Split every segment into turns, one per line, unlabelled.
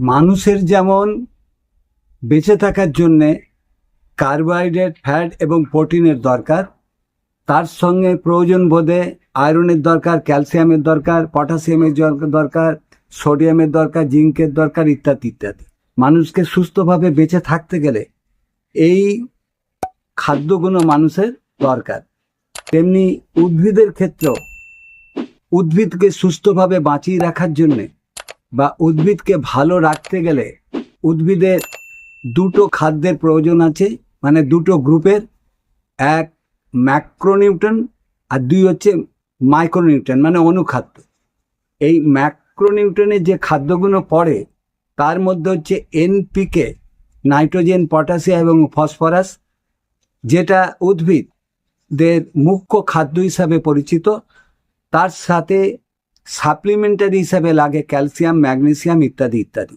মানুষের যেমন বেঁচে থাকার জন্যে কার্বোহাইড্রেট, ফ্যাট এবং প্রোটিনের দরকার, তার সঙ্গে প্রয়োজন বোধে আয়রনের দরকার, ক্যালসিয়ামের দরকার, পটাশিয়ামের দর- দরকার, সোডিয়ামের দরকার, জিঙ্কের দরকার ইত্যাদি ইত্যাদি। মানুষকে সুস্থভাবে বেঁচে থাকতে গেলে এই খাদ্যগুলো মানুষের দরকার। তেমনি উদ্ভিদের ক্ষেত্রেও উদ্ভিদকে সুস্থভাবে বাঁচিয়ে রাখার জন্যে বা উদ্ভিদকে ভালো রাখতে গেলে উদ্ভিদের দুটো খাদ্যের প্রয়োজন আছে মানে দুটো গ্রুপের। এক ম্যাক্রোনিউট্রন আর দুই হচ্ছে মাইক্রোনিউট্রন মানে অনুখাদ্য। এই ম্যাক্রোনিউট্রনের যে খাদ্যগুলো পড়ে, তার মধ্যে হচ্ছে এনপিকে নাইট্রোজেন, পটাশিয়াম এবং ফসফরাস, যেটা উদ্ভিদদের মুখ্য খাদ্য হিসাবে পরিচিত। তার সাথে সাপ্লিমেন্টারি হিসাবে লাগে ক্যালসিয়াম, ম্যাগনেসিয়াম ইত্যাদি ইত্যাদি।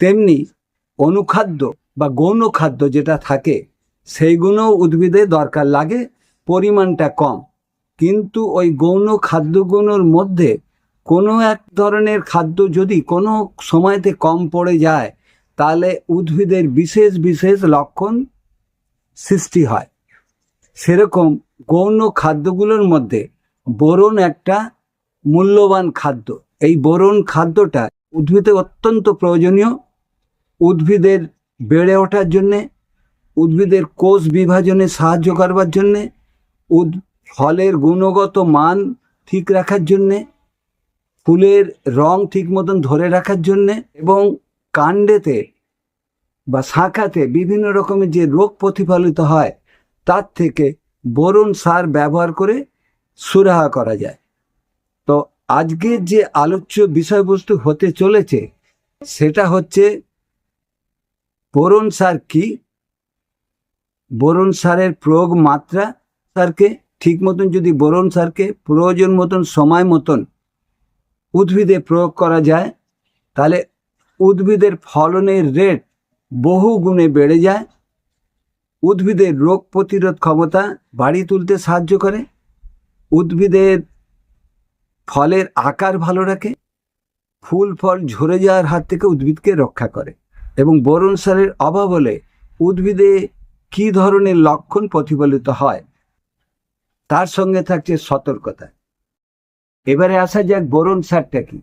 তেমনি অনুখাদ্য বা গৌণ খাদ্য যেটা থাকে সেইগুলো উদ্ভিদে দরকার লাগে, পরিমাণটা কম। কিন্তু ওই গৌণ খাদ্যগুলোর মধ্যে কোনো এক ধরনের খাদ্য যদি কোনো সময়তে কম পড়ে যায়, তাহলে উদ্ভিদের বিশেষ বিশেষ লক্ষণ সৃষ্টি হয়। সেরকম গৌণ খাদ্যগুলোর মধ্যে বোরন একটা মূল্যবান খাদ্য। এই বোরন খাদ্যটা উদ্ভিদে অত্যন্ত প্রয়োজনীয়। উদ্ভিদের বেড়ে ওঠার জন্যে, উদ্ভিদের কোষ বিভাজনে সাহায্য করবার জন্যে, উদ ফলের গুণগত মান ঠিক রাখার জন্যে, ফুলের রং ঠিক মতন ধরে রাখার জন্যে এবং কাণ্ডেতে বা শাখাতে বিভিন্ন রকমের যে রোগ প্রতিফলিত হয়, তার থেকে বোরন সার ব্যবহার করে সুরাহা করা যায়। তো আজকের যে আলোচ্য বিষয়বস্তু হতে চলেছে, সেটা হচ্ছে বোরন সার কি? বোরন সারের প্রয়োগ মাত্রা সারকে ঠিক মতন যদি বোরন সারকে প্রয়োজন মতন, সময় মতন উদ্ভিদে প্রয়োগ করা যায়, তাহলে উদ্ভিদের ফলনের রেট বহু গুণে বেড়ে যায়। উদ্ভিদের রোগ প্রতিরোধ ক্ষমতা বাড়িয়ে তুলতে সাহায্য করে। উদ্ভিদের ফলের আকার ভালো রাখে, ফুল, ফল ঝরে যাওয়ার হাত থেকে উদ্ভিদকে রক্ষা করে এবং বোরন সারের অভাব হলে উদ্ভিদে কী ধরনের লক্ষণ প্রতিফলিত হয় তার সঙ্গে থাকছে সতর্কতা। এবারে আসা যাক বোরন সারটা কি।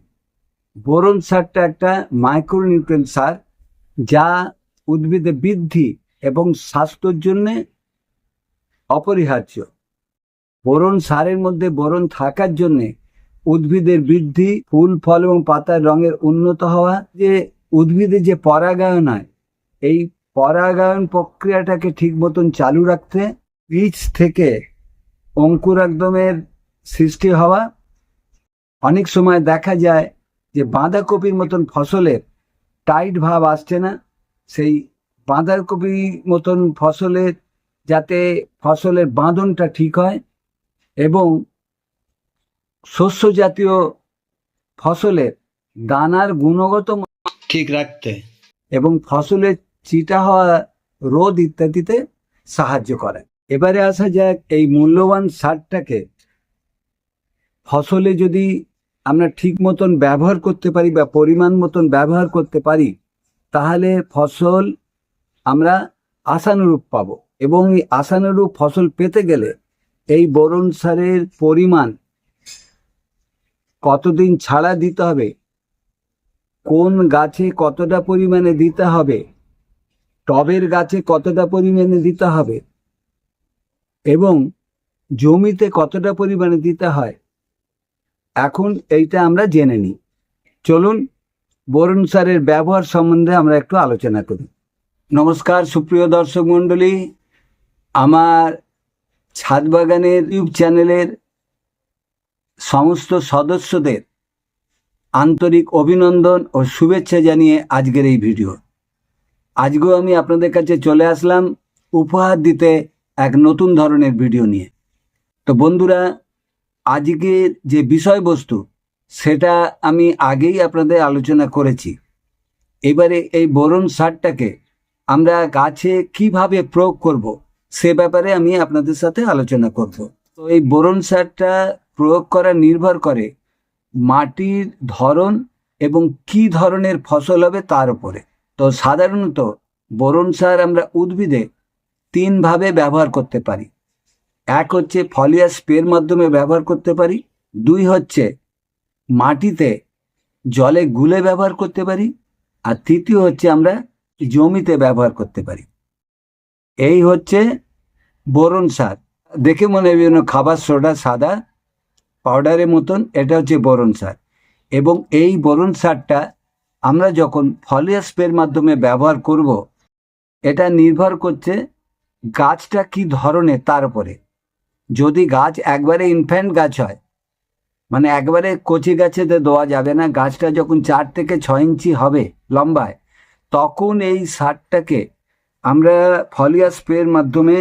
বোরন সারটা একটা মাইক্রোনিউট্রেন সার যা উদ্ভিদে বৃদ্ধি এবং স্বাস্থ্যের জন্যে অপরিহার্য। বোরন সারের মধ্যে বোরন থাকার জন্যে উদ্ভিদের বৃদ্ধি, ফুল, ফল এবং পাতার রঙের উন্নত হওয়া যে উদ্ভিদের যে পরাগায়ন হয়, এই পরাগায়ন প্রক্রিয়াটাকে ঠিক মতন চালু রাখতে বীজ থেকে অঙ্কুরাগদমের সৃষ্টি হওয়া। অনেক সময় দেখা যায় যে বাঁধাকপির মতন ফসলের টাইট ভাব আসছে না, সেই বাঁধাকপি মতন ফসলের যাতে ফসলের বাঁধনটা ঠিক হয় এবং শস্য জাতীয় ফসলের দানার গুণগত মান ঠিক রাখতে। এবং ফসলের চিটা হওয়া রোদ ইত্যাদিতে সাহায্য করে। এবারে আসা যাক এই মূল্যবান সারটাকে ফসলে যদি আমরা ঠিক মতন ব্যবহার করতে পারি বা পরিমাণ মতন ব্যবহার করতে পারি তাহলে ফসল আমরা আশানুরূপ পাব। এবং এই আশানুরূপ ফসল পেতে গেলে এই বোরন সারের পরিমাণ কতদিন ছাড়া দিতে হবে? কোন গাছে কতটা পরিমাণে দিতে হবে? টবের গাছে কতটা পরিমাণে দিতে হবে? এবং জমিতে কতটা পরিমাণে দিতে হয়? এখন এইটা আমরা জেনে নিই। চলুন বরুণ সারের ব্যবহার সম্বন্ধে আমরা একটু আলোচনা করি। নমস্কার, সুপ্রিয় দর্শক মণ্ডলী। আমার ছাদ বাগানের ইউটিউব চ্যানেলের সমস্ত সদস্যদের আন্তরিক অভিনন্দন ও শুভেচ্ছা জানিয়ে আজকের এই ভিডিও। আজকেও আমি আপনাদের কাছে চলে আসলাম উপহার দিতে এক নতুন ধরনের ভিডিও নিয়ে। তো বন্ধুরা আজকের যে বিষয়বস্তু, সেটা আমি আগেই আপনাদের আলোচনা করেছি। এবারে এই বোরন সারটাকে আমরা গাছে কীভাবে প্রয়োগ করব, সে ব্যাপারে আমি আপনাদের সাথে আলোচনা করব। তো এই বোরন সারটা প্রয়োগ করা নির্ভর করে মাটির ধরন এবং কি ধরনের ফসল হবে তার উপরে। তো সাধারণত বোরন সার আমরা উদ্ভিদে তিনভাবে ব্যবহার করতে পারি। এক হচ্ছে ফলিয়া স্প্রের মাধ্যমে ব্যবহার করতে পারি। দুই হচ্ছে মাটিতে জলে গুলে ব্যবহার করতে পারি। আর তৃতীয় হচ্ছে আমরা জমিতে ব্যবহার করতে পারি। এই হচ্ছে বোরন সার। দেখে মনে যেন খাবার সোডা, সাদা পাউডারের মতন, এটা হচ্ছে বোরন সার। এবং এই বোরন সারটা আমরা যখন ফলিয়া স্প্রের মাধ্যমে ব্যবহার করব, এটা নির্ভর করছে গাছটা কি ধরনের তার উপরে। যদি গাছ একবারে ইনফ্যান্ট গাছ হয় মানে একবারে কচি গাছেতে দেওয়া যাবে না, গাছটা যখন চার থেকে ছয় ইঞ্চি হবে লম্বায়, তখন এই সারটাকে আমরা ফলিয়া স্প্রের মাধ্যমে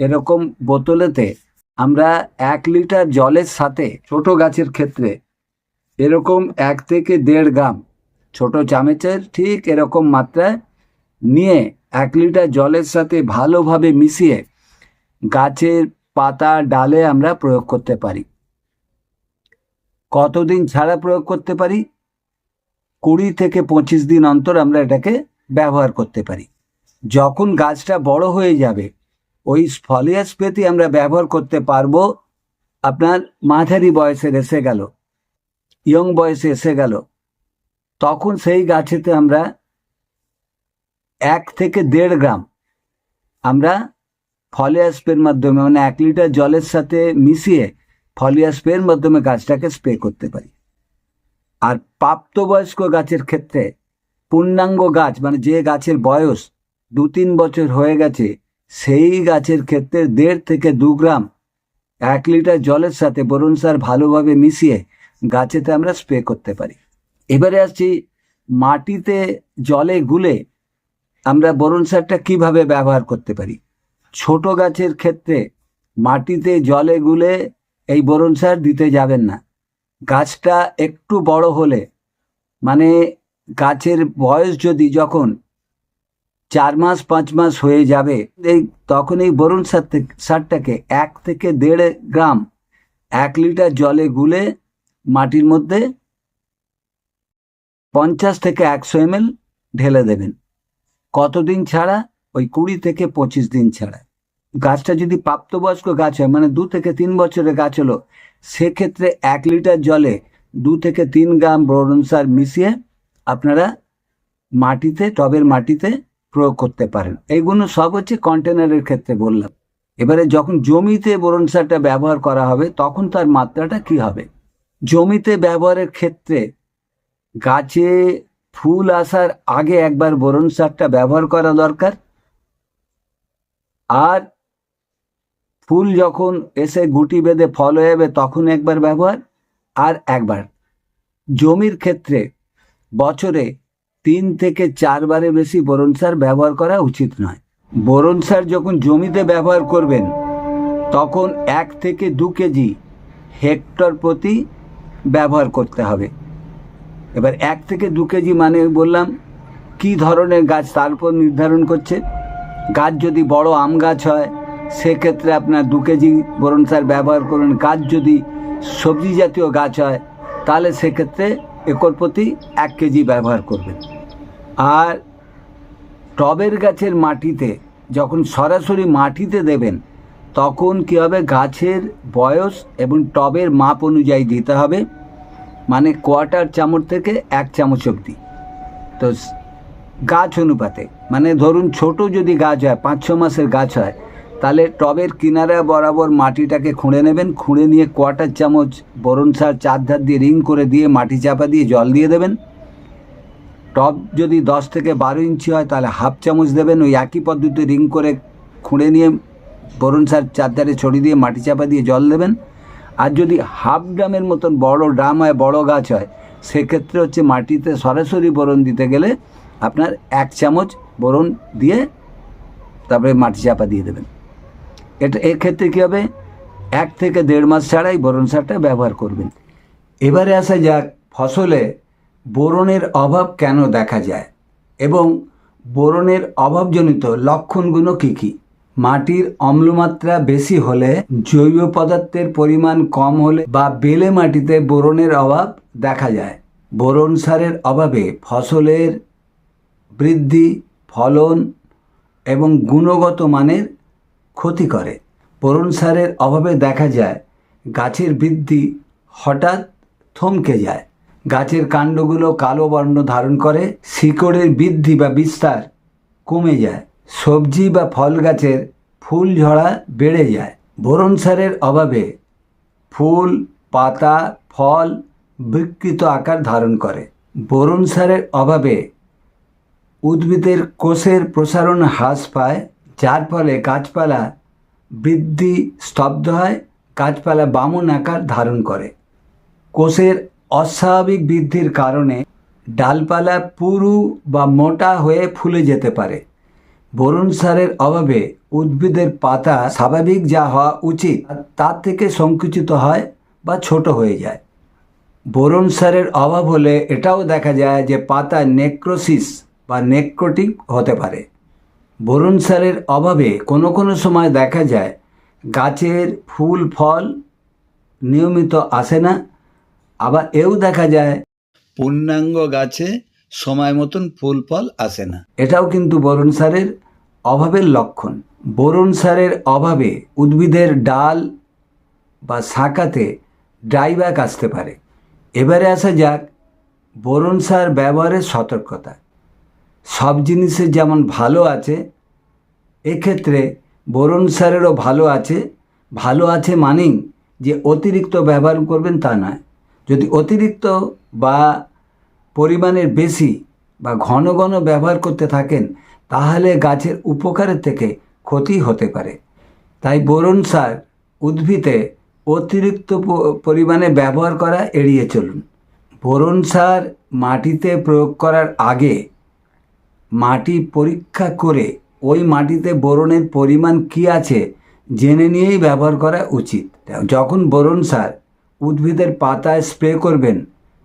এরকম বোতলেতে আমরা এক লিটার জলের সাথে ছোট গাছের ক্ষেত্রে এরকম এক থেকে দেড় গ্রাম ছোট চামচের ঠিক এরকম মাত্রায় নিয়ে এক লিটার জলের সাথে ভালোভাবে মিশিয়ে গাছের পাতা, ডালে আমরা প্রয়োগ করতে পারি। কতদিন ছাড়া প্রয়োগ করতে পারি? কুড়ি থেকে পঁচিশ দিন অন্তর আমরা এটাকে ব্যবহার করতে পারি। যখন গাছটা বড় হয়ে যাবে ওই ফলিয়া স্প্রেতে আমরা ব্যবহার করতে পারব। আপনার মাঝারি বয়সে এসে গেল ইয়ং বয়সে এসে গেল। তখন সেই গাছেতে আমরা এক থেকে দেড় গ্রাম আমরা ফলিয়া স্প্রের মাধ্যমে মানে এক লিটার জলের সাথে মিশিয়ে ফলিয়া স্প্রের মাধ্যমে গাছটাকে স্প্রে করতে পারি। আর প্রাপ্তবয়স্ক গাছের ক্ষেত্রে পূর্ণাঙ্গ গাছ মানে যে গাছের বয়স দু তিন বছর হয়ে গেছে সেই গাছের ক্ষেত্রে দেড় থেকে দু গ্রাম এক লিটার জলের সাথে বোরন সার ভালোভাবে মিশিয়ে গাছেতে আমরা স্প্রে করতে পারি। এবারে আসছি মাটিতে জলে গুলে আমরা বোরন সারটা কীভাবে ব্যবহার করতে পারি? ছোট গাছের ক্ষেত্রে মাটিতে জলে গুলে এই বোরন সার দিতে যাবেন না। গাছটা একটু বড় হলে মানে গাছের বয়স যদি যখন চার মাস, পাঁচ মাস হয়ে যাবে। এই তখন এই থেকে সারটাকে এক থেকে দেড় গ্রাম, এক লিটার জলে গুলে মাটির মধ্যে পঞ্চাশ থেকে একশো এম ঢেলে দেবেন। কতদিন ছাড়া? ওই কুড়ি থেকে পঁচিশ দিন ছাড়া। গাছটা যদি প্রাপ্তবয়স্ক গাছ হয় মানে দু থেকে তিন বছরের গাছ হলো, সেক্ষেত্রে এক লিটার জলে দু থেকে তিন গ্রাম বোরন সার মিশিয়ে আপনারা মাটিতে, টবের মাটিতে প্রয়োগ করতে পারেন। এইগুলো সব হচ্ছে কন্টেনারের ক্ষেত্রে বললাম। এবারে যখন জমিতে বোরন সারটা ব্যবহার করা হবে, তখন তার মাত্রাটা কি হবে? জমিতে ব্যবহারের ক্ষেত্রে গাছে ফুল আসার আগে একবার বোরন সারটা ব্যবহার করা দরকার। আর ফুল যখন এসে গুটি বেঁধে ফল হয়ে যাবে, তখন একবার ব্যবহার। আর একবার জমির ক্ষেত্রে বছরে তিন থেকে চারবারের বেশি বোরন সার ব্যবহার করা উচিত নয়। বোরন সার যখন জমিতে ব্যবহার করবেন, তখন এক থেকে দু কেজি হেক্টর প্রতি ব্যবহার করতে হবে। এবার এক থেকে দু কেজি মানে বললাম, কি ধরনের গাছ তার উপর নির্ধারণ করছে? গাছ যদি বড় আম গাছ হয়, সেক্ষেত্রে আপনার দু কেজি বোরন সার ব্যবহার করুন। গাছ যদি সবজি জাতীয় গাছ হয়, তাহলে সেক্ষেত্রে একর প্রতি এক কেজি ব্যবহার করবেন। আর টবের গাছের মাটিতে, যখন সরাসরি মাটিতে দেবেন, তখন কী হবে? গাছের বয়স এবং টবের মাপ অনুযায়ী দিতে হবে। মানে কোয়ার্টার চামচ থেকে এক চামচ অবধি। তো গাছ অনুপাতে মানে ধরুন ছোট যদি গাছ হয়, পাঁচ ছ মাসের গাছ হয়, তাহলে টবের কিনারা বরাবর মাটিটাকে খুঁড়ে নেবেন, খুঁড়ে নিয়ে কোয়ার্টার চামচ বরণ সার চার ধার দিয়ে রিং করে দিয়ে মাটি চাপা দিয়ে জল দিয়ে দেবেন। টব যদি দশ থেকে বারো ইঞ্চি হয়, তাহলে হাফ চামচ দেবেন। ওই একই পদ্ধতি রিং করে খুঁড়ে নিয়ে বোরন সার চারধারে ছড়িয়ে দিয়ে মাটি চাপা দিয়ে জল দেবেন। আর যদি হাফ ড্রামের মতন বড় ড্রাম হয়, বড় গাছ হয়, সেক্ষেত্রে হচ্ছে মাটিতে সরাসরি বোরন দিতে গেলে আপনার এক চামচ বোরন দিয়ে তারপরে মাটি চাপা দিয়ে দেবেন। এটা এক্ষেত্রে কী হবে? এক থেকে দেড় মাস ছাড়াই বোরন সারটা ব্যবহার করবেন। এবারে আসা যাক ফসলে বোরনের অভাব কেন দেখা যায়? এবং বোরনের অভাবজনিত লক্ষণগুলো কী কী? মাটির অম্লমাত্রা বেশি হলে, জৈব পদার্থের পরিমাণ কম হলে বা বেলে মাটিতে বোরনের অভাব দেখা যায়। বোরন সারের অভাবে ফসলের বৃদ্ধি, ফলন এবং গুণগত মানের ক্ষতি করে। বোরন সারের অভাবে দেখা যায়, গাছের বৃদ্ধি হঠাৎ থমকে যায়। গাছের কাণ্ডগুলো কালো বর্ণ ধারণ করে, শিকড়ের বৃদ্ধি বা বিস্তার কমে যায়। সবজি বা ফল গাছের ফুল ঝরা বেড়ে যায়। বোরন সারের অভাবে ফুল, পাতা, ফল বিকৃত আকার ধারণ করে। বোরন সারের অভাবে উদ্ভিদের কোষের প্রসারণ হ্রাস পায়, যার ফলে গাছপালা বৃদ্ধি স্তব্ধ হয়, গাছপালা বামন আকার ধারণ করে। কোষের অস্বাভাবিক বৃদ্ধির কারণে ডালপালা পুরু বা মোটা হয়ে ফুলে যেতে পারে। বোরন সারের অভাবে উদ্ভিদের পাতা স্বাভাবিক যা হওয়া উচিত তার থেকে সংকুচিত হয় বা ছোট হয়ে যায়। বোরন সারের অভাব হলে এটাও দেখা যায় যে পাতা নেক্রোসিস বা নেক্রোটিক হতে পারে। বোরন সারের অভাবে কোনো কোনো সময় দেখা যায় গাছের ফুল, ফল নিয়মিত আসে না আবার এও দেখা যায়। পূর্ণাঙ্গ গাছে সময় মতন ফুল ফল আসে না। এটাও কিন্তু বোরন সারের অভাবের লক্ষণ। বোরন সারের অভাবে উদ্ভিদের ডাল বা শাখাতে ড্রাইব্যাক আসতে পারে। এবারে আসা যাক বোরন সার ব্যবহারের সতর্কতা। সব জিনিসের যেমন ভালো আছে এক্ষেত্রে বোরন সারেরও ভালো আছে। ভালো আছে মানেই যে অতিরিক্ত ব্যবহার করবেন তা নয়। যদি অতিরিক্ত বা পরিমাণের বেশি বা ঘন ঘন ব্যবহার করতে থাকেন, তাহলে গাছের উপকারের থেকে ক্ষতি হতে পারে। তাই বোরন সার উদ্ভিদে অতিরিক্ত পরিমাণে ব্যবহার করা এড়িয়ে চলুন। বোরন সার মাটিতে প্রয়োগ করার আগে মাটি পরীক্ষা করে ওই মাটিতে বোরনের পরিমাণ কি আছে, জেনে নিয়েই ব্যবহার করা উচিত। যখন বোরন সার উদ্ভিদের পাতায় স্প্রে করবেন।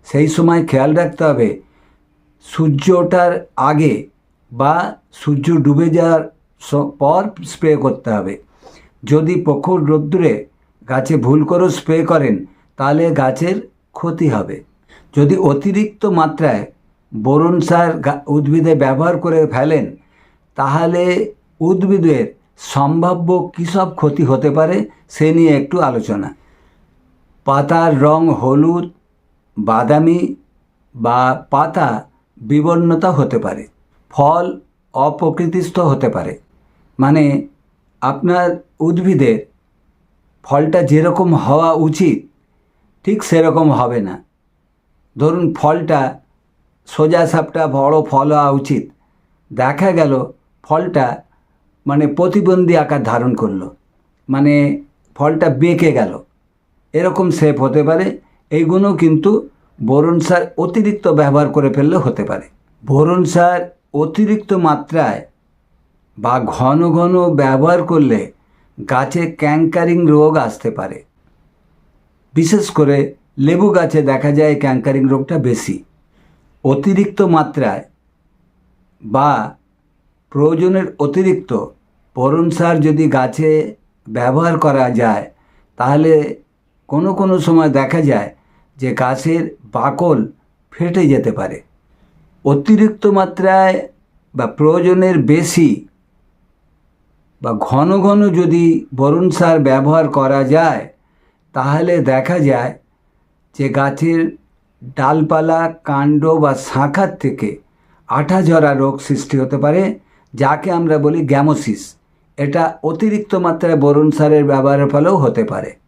সেই সময় খেয়াল রাখতে হবে, সূর্য ওঠার আগে বা সূর্য ডুবে যাওয়ার পর স্প্রে করতে হবে। যদি প্রখর রোদ্দুরে গাছে ভুল করেও স্প্রে করেন, তাহলে গাছের ক্ষতি হবে। যদি অতিরিক্ত মাত্রায় বোরন সার উদ্ভিদে ব্যবহার করে ফেলেন, তাহলে উদ্ভিদের সম্ভাব্য কী সব ক্ষতি হতে পারে, সে নিয়ে একটু আলোচনা। পাতার রং হলুদ, বাদামি বা পাতা বিবর্ণতা হতে পারে, ফল অপ্রকৃতিস্থ হতে পারে। মানে আপনার উদ্ভিদের ফলটা যেরকম হওয়া উচিত, ঠিক সেরকম হবে না। ধরুন ফলটা সোজা সাপটা বড় ফল হওয়া উচিত, দেখা গেল ফলটা মানে প্রতিবন্ধী আকার ধারণ করল মানে ফলটা বেঁকে গেল। এরকম শেপ হতে পারে, এইগুলো কিন্তু বোরন সার অতিরিক্ত ব্যবহার করে ফেললে হতে পারে। বোরন সার অতিরিক্ত মাত্রায় বা ঘন ঘন ব্যবহার করলে গাছে ক্যাঙ্কারিং রোগ আসতে পারে। বিশেষ করে লেবু গাছে দেখা যায় ক্যাঙ্কারিং রোগটা বেশি। অতিরিক্ত মাত্রায় বা প্রয়োজনের অতিরিক্ত বোরন সার যদি গাছে ব্যবহার করা যায়, তাহলে কোনো কোনো সময় দেখা যায় যে গাছের বাকল ফেটে যেতে পারে। অতিরিক্ত মাত্রায় বা প্রয়োজনের বেশি বা ঘন ঘন যদি বরুণ সার ব্যবহার করা যায়, তাহলে দেখা যায় যে গাছের ডালপালা, কাণ্ড বা শাঁখার থেকে আঠা ঝরা রোগ সৃষ্টি হতে পারে, যাকে আমরা বলি গ্যামোসিস। এটা অতিরিক্ত মাত্রায় বরুণ সারের ব্যবহারের ফলেও হতে পারে।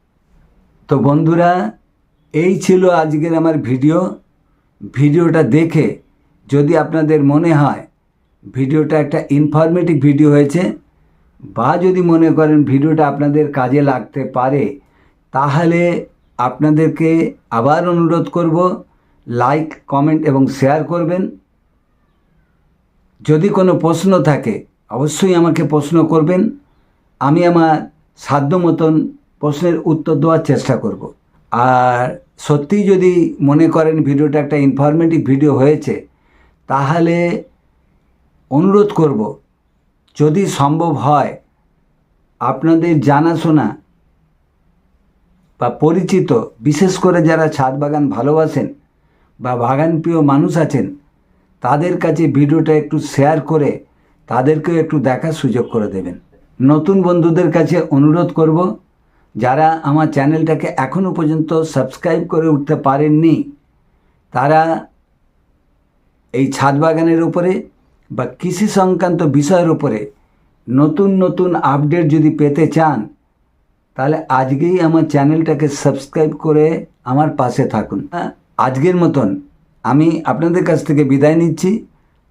তো বন্ধুরা, এই ছিল আজকের আমার ভিডিও। ভিডিওটা দেখে যদি আপনাদের মনে হয় ভিডিওটা একটা ইনফরমেটিভ ভিডিও হয়েছে বা যদি মনে করেন ভিডিওটা আপনাদের কাজে লাগতে পারে, তাহলে আপনাদেরকে আবার অনুরোধ করব লাইক কমেন্ট এবং শেয়ার করবেন। যদি কোনো প্রশ্ন থাকে, অবশ্যই আমাকে প্রশ্ন করবেন। আমি আমার সাধ্য মতন প্রশ্নের উত্তর দেওয়ার চেষ্টা করব। আর সত্যি যদি মনে করেন ভিডিওটা একটা ইনফরমেটিভ ভিডিও হয়েছে, তাহলে অনুরোধ করব, যদি সম্ভব হয়, আপনাদের জানাশোনা বা পরিচিত, বিশেষ করে যারা ছাদ বাগান ভালোবাসেন বা বাগানপ্রিয় মানুষ আছেন, তাদের কাছে ভিডিওটা একটু শেয়ার করে তাদেরকেও একটু দেখার সুযোগ করে দেবেন। নতুন বন্ধুদের কাছে অনুরোধ করব যারা আমার চ্যানেলটাকে এখনও পর্যন্ত সাবস্ক্রাইব করে উঠতে পারেননি, তারা এই ছাদ বাগানের উপরে বা কৃষি সংক্রান্ত বিষয়ের উপরে নতুন নতুন আপডেট যদি পেতে চান, তাহলে আজকেই আমার চ্যানেলটাকে সাবস্ক্রাইব করে আমার পাশে থাকুন। আজকের মতন আমি আপনাদের কাছ থেকে বিদায় নিচ্ছি।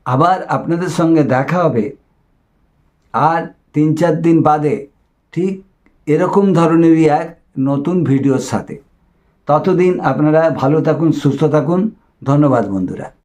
আবার আপনাদের সঙ্গে দেখা হবে। আর তিন চার দিন বাদে ঠিক এরকম ধরনেরই এক নতুন ভিডিওর সাথে। ততদিন আপনারা ভালো থাকুন সুস্থ থাকুন। ধন্যবাদ বন্ধুরা।